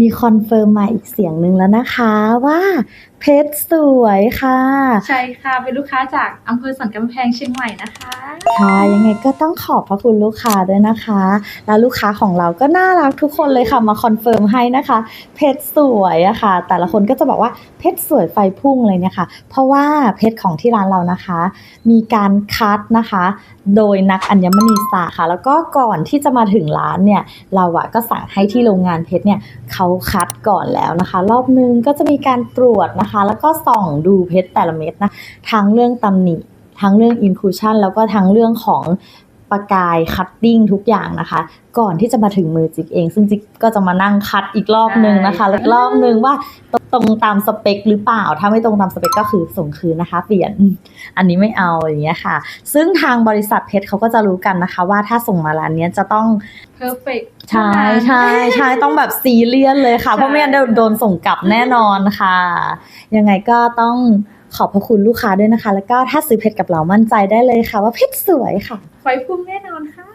มีคอนเฟิร์มมาอีกเสียงหนึ่งแล้วนะคะว่าเพชรสวยค่ะ ใช่ค่ะ เป็นลูกค้าจากอำเภอสันกำแพงเชียงใหม่นะคะค่ะยังไงก็ต้องขอบพระคุณลูกค้าด้วยนะคะ แล้วลูกค้าของเราก็น่ารักทุกคนเลยค่ะมาคอนเฟิร์มให้นะคะ เพชรสวยอะค่ะ แต่ละคนก็จะบอกว่าเพชรสวยไฟพุ่งเลยเนี่ยค่ะ เพราะว่าเพชรของที่ร้านเรานะคะ มีการคัดนะคะ โดยนักอัญมณีศาสตร์ค่ะ แล้วก็ก่อนที่จะมาถึงร้านเนี่ยเราอะก็สั่งให้ที่โรงงานเพชรเนี่ยเขาคัดก่อนแล้วนะคะ รอบนึงก็จะมีการตรวจนะคะแล้วก็ส่องดูเพชรแต่ละเม็ดนะทั้งเรื่องตำหนิทั้งเรื่อง inclusion แล้วก็ทั้งเรื่องของ ประกายคัตติ้งทุกอย่างนะคะ ก่อนที่จะมาถึงมือจิ๊กเอง ซึ่งจิ๊กก็จะมานั่งคัดอีกรอบนึงนะคะใช่แล้วรอบนึงว่าตรงตรงตามสเปคหรือเปล่า ถ้าไม่ตรงตามสเปคก็คือส่งคืนนะคะ เปลี่ยนอันนี้ไม่เอาอย่างเงี้ยค่ะ ซึ่งทางบริษัทเพชรเขาก็จะรู้กันนะคะ ว่าถ้าส่งมาร้านเนี้ยจะต้อง perfect ใช่ใช่ใช่ต้องแบบซีเรียสเลยค่ะใช่เพราะไม่งั้นเดี๋ยวโดนส่งกลับแน่นอนค่ะ ยังไงก็ต้อง ขอบพระคุณลูกค้าด้วยนะคะ แล้วก็ถ้าซื้อเพชรกับเรามั่นใจได้เลยค่ะ ว่าเพชรสวยค่ะไฟพุ่งแน่นอนค่ะ